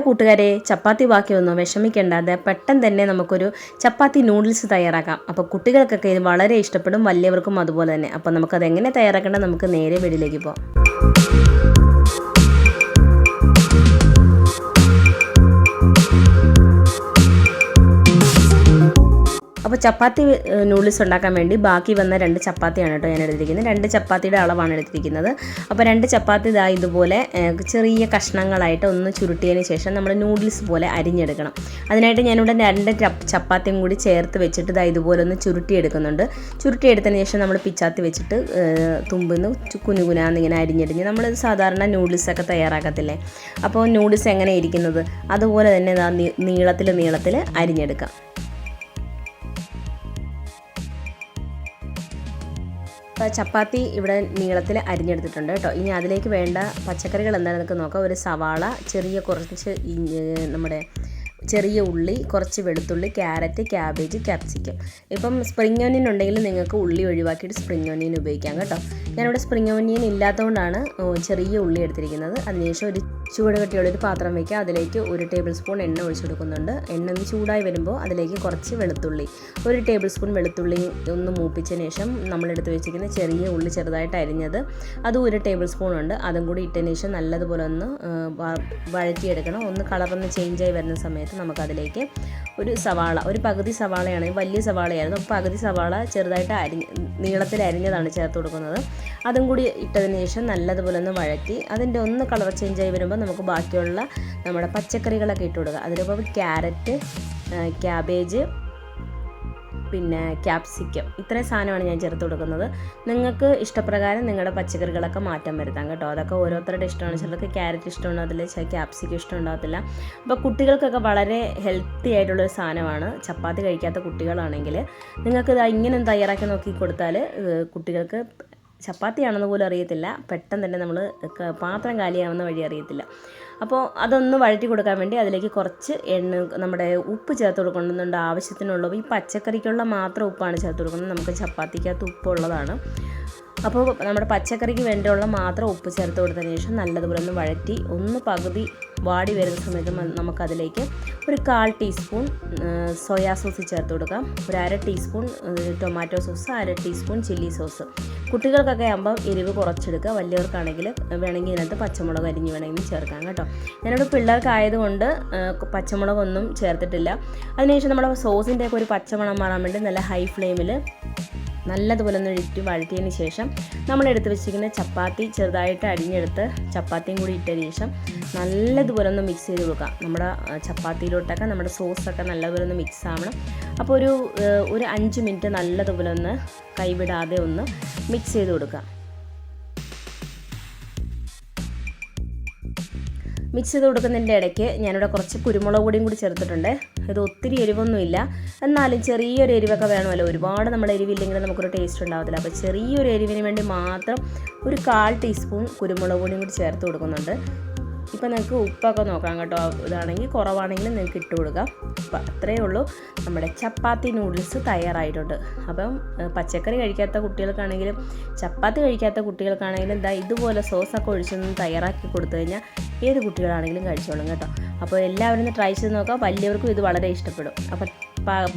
കൂട്ടുകാരെ? ചപ്പാത്തി ബാക്കിയൊന്നും വിഷമിക്കേണ്ടാതെ പെട്ടെന്ന് തന്നെ നമുക്കൊരു ചപ്പാത്തി നൂഡിൽസ് തയ്യാറാക്കാം. അപ്പോൾ കുട്ടികൾക്കൊക്കെ ഇത് വളരെ ഇഷ്ടപ്പെടും വലിയവർക്കും അതുപോലെ തന്നെ. അപ്പോൾ നമുക്കത് എങ്ങനെ തയ്യാറാക്കേണ്ടത് നമുക്ക് നേരെ വീടിലേക്ക് പോകാം. ചപ്പാത്തി നൂഡിൽസ് ഉണ്ടാക്കാൻ വേണ്ടി ബാക്കി വന്ന രണ്ട് ചപ്പാത്തിയാണ് കേട്ടോ ഞാൻ എടുത്തിരിക്കുന്നത്. രണ്ട് ചപ്പാത്തിയുടെ അളവാണ് എടുത്തിരിക്കുന്നത്. അപ്പോൾ രണ്ട് ചപ്പാത്തി ഇതാ ഇതുപോലെ ചെറിയ കഷ്ണങ്ങളായിട്ട് ഒന്ന് ചുരുട്ടിയതിന് ശേഷം നമ്മൾ നൂഡിൽസ് പോലെ അരിഞ്ഞെടുക്കണം. അതിനായിട്ട് ഞാനിവിടെ രണ്ട് ചപ്പാത്തിയും കൂടി ചേർത്ത് വെച്ചിട്ട് ഇതാ ഇതുപോലെ ഒന്ന് ചുരുട്ടിയെടുക്കുന്നുണ്ട്. ചുരുട്ടിയെടുത്തതിന് ശേഷം നമ്മൾ പിച്ചാത്തി വെച്ചിട്ട് തുമ്പുന്ന് ചു- കുനുകുനാന്ന് ഇങ്ങനെ അരിഞ്ഞെടുഞ്ഞ് നമ്മൾ സാധാരണ നൂഡിൽസൊക്കെ തയ്യാറാക്കത്തില്ലേ? അപ്പോൾ നൂഡിൽസ് എങ്ങനെ ഇരിക്കുന്നത്? അതുപോലെ തന്നെ നീളത്തിൽ നീളത്തിൽ അരിഞ്ഞെടുക്കാം. ചപ്പാത്തി ഇവിടെ നീളത്തിൽ അരിഞ്ഞെടുത്തിട്ടുണ്ട് കേട്ടോ. ഇനി അതിലേക്ക് വേണ്ട പച്ചക്കറികൾ എന്താണെന്നൊക്കെ നോക്കാം. ഒരു സവാള ചെറിയ കുറച്ച് നമ്മുടെ ചെറിയ ഉള്ളി കുറച്ച് വെളുത്തുള്ളി ക്യാരറ്റ് ക്യാബേജ് ക്യാപ്സിക്കം. ഇപ്പം സ്പ്രിംഗ് ഓനിയൻ ഉണ്ടെങ്കിൽ നിങ്ങൾക്ക് ഉള്ളി ഒഴിവാക്കിയിട്ട് സ്പ്രിംഗ് ഓനിയൻ ഉപയോഗിക്കാം കേട്ടോ. ഞാനിവിടെ സ്പ്രിംഗ് ഓനിയൻ ഇല്ലാത്തതുകൊണ്ടാണ് ചെറിയ ഉള്ളി എടുത്തിരിക്കുന്നത്. അതിനുശേഷം ഒരു ചൂട് കെട്ടിയുള്ളൊരു പാത്രം വയ്ക്കുക അതിലേക്ക് ഒരു ടേബിൾ സ്പൂൺ എണ്ണ ഒഴിച്ചു കൊടുക്കുന്നുണ്ട്. എണ്ണ ഒന്ന് ചൂടായി വരുമ്പോൾ അതിലേക്ക് കുറച്ച് വെളുത്തുള്ളി. ഒരു ടേബിൾ സ്പൂൺ വെളുത്തുള്ളി ഒന്ന് മൂപ്പിച്ചതിന് ശേഷം നമ്മളെടുത്ത് വെച്ചിരിക്കുന്ന ചെറിയ ഉള്ളി ചെറുതായിട്ട് അരിഞ്ഞത്. അതും ഒരു ടേബിൾ സ്പൂൺ ഉണ്ട്. അതും കൂടി ഇട്ടതിന് ശേഷം നല്ലതുപോലെ ഒന്ന് വഴറ്റിയെടുക്കണം. ഒന്ന് കളറൊന്ന് ചേഞ്ചായി വരുന്ന സമയത്ത് നമുക്കതിലേക്ക് ഒരു സവാള ഒരു പകുതി സവാളയാണ് വലിയ സവാളയായിരുന്നു. പകുതി സവാള ചെറുതായിട്ട് അരിഞ്ഞ് നീളത്തിൽ അരിഞ്ഞതാണ് ചേർത്ത് കൊടുക്കുന്നത്. അതും കൂടി ഇട്ടതിന് ശേഷം നല്ലതുപോലെ ഒന്ന് വഴറ്റി അതിന്റെ ഒന്ന് കളർ ചേഞ്ചായി വരുമ്പോൾ നമുക്ക് ബാക്കിയുള്ള നമ്മുടെ പച്ചക്കറികളൊക്കെ ഇട്ട് കൊടുക്കുക. അതിലിപ്പോൾ ക്യാരറ്റ് ക്യാബേജ് പിന്നെ ക്യാപ്സിക്കം. ഇത്രയും സാധനമാണ് ഞാൻ ചേർത്ത് കൊടുക്കുന്നത്. നിങ്ങൾക്ക് ഇഷ്ടപ്രകാരം നിങ്ങളുടെ പച്ചക്കറികളൊക്കെ മാറ്റം വരുത്താം കേട്ടോ. അതൊക്കെ ഓരോരുത്തരുടെ ഇഷ്ടമാണ്. ചിലർക്ക് ക്യാരറ്റ് ഇഷ്ടമുണ്ടാകത്തില്ല ചില ക്യാപ്സിക്കം ഇഷ്ടമുണ്ടാകത്തില്ല അപ്പോൾ കുട്ടികൾക്കൊക്കെ വളരെ ഹെൽത്തി ആയിട്ടുള്ളൊരു സാധനമാണ്. ചപ്പാത്തി കഴിക്കാത്ത കുട്ടികളാണെങ്കിൽ നിങ്ങൾക്ക് ഇത് ഇങ്ങനെ തയ്യാറാക്കി നോക്കി കൊടുത്താൽ കുട്ടികൾക്ക് ചപ്പാത്തിയാണെന്ന് പോലും അറിയത്തില്ല. പെട്ടെന്ന് തന്നെ നമ്മൾ പാത്രം കാലിയാവുന്ന വഴി അറിയത്തില്ല. അപ്പോൾ അതൊന്ന് വഴറ്റി കൊടുക്കാൻ വേണ്ടി അതിലേക്ക് കുറച്ച് എണ്ണ നമ്മുടെ ഉപ്പ് ചേർത്ത് കൊടുക്കുന്നുണ്ട് ആവശ്യത്തിനുള്ള ഈ പച്ചക്കറിക്കുള്ള മാത്രം ഉപ്പാണ് ചേർത്ത് കൊടുക്കുന്നത്. നമുക്ക് ചപ്പാത്തിക്കകത്ത് ഉപ്പുള്ളതാണ്. അപ്പോൾ നമ്മുടെ പച്ചക്കറിക്ക് വേണ്ടിയുള്ള മാത്രം ഉപ്പ് ചേർത്ത് കൊടുത്തതിന് ശേഷം നല്ലതുപോലെ ഒന്ന് വഴറ്റി ഒന്ന് പകുതി വാടി വരുന്ന സമയത്ത് നമുക്കതിലേക്ക് ഒരു കാൽ ടീസ്പൂൺ സോയാ സോസ് ചേർത്ത് കൊടുക്കാം. ഒരു അര ടീസ്പൂൺ ടൊമാറ്റോ സോസ് അര ടീസ്പൂൺ ചില്ലി സോസ്. കുട്ടികൾക്കൊക്കെ ആകുമ്പോൾ എരിവ് കുറച്ചെടുക്കുക. വലിയവർക്കാണെങ്കിൽ വേണമെങ്കിൽ ഇതിനകത്ത് പച്ചമുളക് അരിഞ്ഞ് വേണമെങ്കിൽ ചേർക്കാം കേട്ടോ. ഞാനിവിടെ പിള്ളേർക്കായതുകൊണ്ട് പച്ചമുളകൊന്നും ചേർത്തിട്ടില്ല. അതിനുശേഷം നമ്മുടെ സോസിന്റെയൊക്കെ ഒരു പച്ചമണം മാറാൻ വേണ്ടി നല്ല ഹൈ ഫ്ലെയിമിൽ നല്ലതുപോലെ ഒന്ന് ഇട്ട് വഴറ്റിയതിന് ശേഷം നമ്മൾ എടുത്ത് വെച്ചിരിക്കുന്ന ചപ്പാത്തി ചെറുതായിട്ട് അരിഞ്ഞെടുത്ത് ചപ്പാത്തിയും കൂടി ഇട്ടതിന് ശേഷം നല്ലതുപോലെ ഒന്ന് മിക്സ് ചെയ്ത് കൊടുക്കാം. നമ്മുടെ ചപ്പാത്തിയിലോട്ടൊക്കെ നമ്മുടെ സോസൊക്കെ നല്ലതുപോലെ ഒന്ന് മിക്സ് ആവണം. അപ്പോൾ ഒരു ഒരു അഞ്ച് മിനിറ്റ് നല്ലതുപോലെ ഒന്ന് കൈവിടാതെ ഒന്ന് മിക്സ് ചെയ്ത് കൊടുക്കാം. മിക്സ് ചെയ്ത് കൊടുക്കുന്നതിന്റെ ഇടയ്ക്ക് ഞാനിവിടെ കുറച്ച് കുരുമുളക് പൊടിയും കൂടി ചേർത്തിട്ടുണ്ട്. ഇത് ഒത്തിരി എരിവൊന്നുമില്ല. എന്നാലും ചെറിയൊരു എരിവൊക്കെ വേണമല്ലോ. ഒരുപാട് നമ്മൾ എരിവില്ലെങ്കിൽ നമുക്കൊരു ടേസ്റ്റ് ഉണ്ടാവത്തില്ല. അപ്പോൾ ചെറിയൊരു എരിവിന് വേണ്ടി മാത്രം ഒരു കാൽ ടീസ്പൂൺ കുരുമുളക് പൊടിയും കൂടി ചേർത്ത് കൊടുക്കുന്നുണ്ട്. ഇപ്പം നിങ്ങൾക്ക് ഉപ്പൊക്കെ നോക്കാം കേട്ടോ. ഇതാണെങ്കിൽ കുറവാണെങ്കിൽ നിങ്ങൾക്ക് ഇട്ട് കൊടുക്കാം. അപ്പം അത്രയേ ഉള്ളൂ. നമ്മുടെ ചപ്പാത്തി നൂഡിൽസ് തയ്യാറായിട്ടുണ്ട്. അപ്പം പച്ചക്കറി കഴിക്കാത്ത കുട്ടികൾക്കാണെങ്കിലും ചപ്പാത്തി കഴിക്കാത്ത കുട്ടികൾക്കാണെങ്കിലും ഇതാ ഇതുപോലെ സോസൊക്കെ ഒഴിച്ചൊന്ന് തയ്യാറാക്കി കൊടുത്തു കഴിഞ്ഞാൽ ഏത് കുട്ടികളാണെങ്കിലും കഴിച്ചോളും കേട്ടോ. അപ്പോൾ എല്ലാവരും ട്രൈ ചെയ്ത് നോക്കാം. വലിയവർക്കും ഇത് വളരെ ഇഷ്ടപ്പെടും. അപ്പം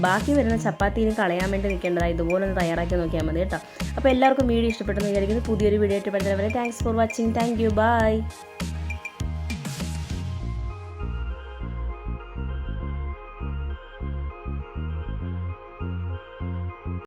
ബാക്കി വരുന്ന ചപ്പാത്തിയും കളയാൻ വേണ്ടി നിൽക്കേണ്ടതാണ് ഇതുപോലെ ഒന്ന് തയ്യാറാക്കി നോക്കിയാൽ മതി കേട്ടോ. അപ്പോൾ എല്ലാവർക്കും വീഡിയോ ഇഷ്ടപ്പെട്ടെന്ന് വിചാരിക്കുന്നു. പുതിയൊരു വീഡിയോ ആയിട്ട് വരെ thanks for watching thank you bye